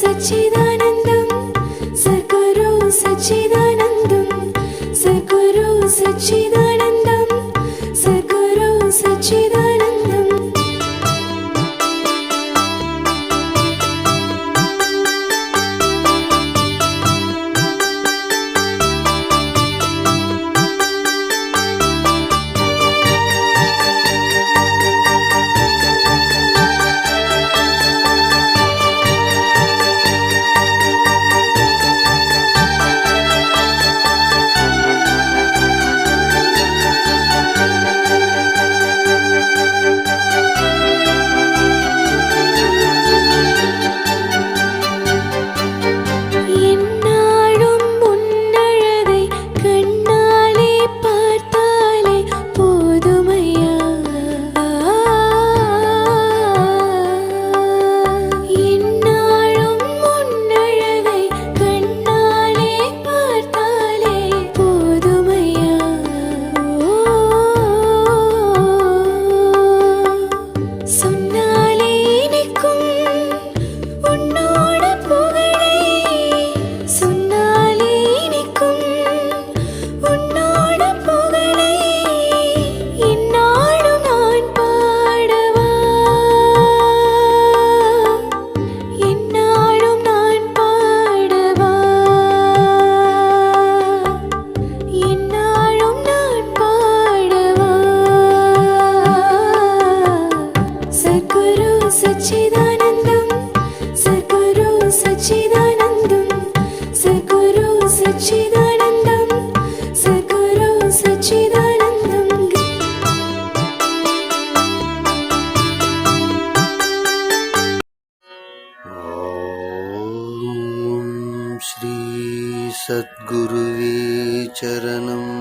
സച്ചിദാനന്ദം Sadhguru സച്ചിദാനന്ദം Sadhguru സച്ചിദാനന്ദം श्रीसद्गुरुवीचरणम् चरणम्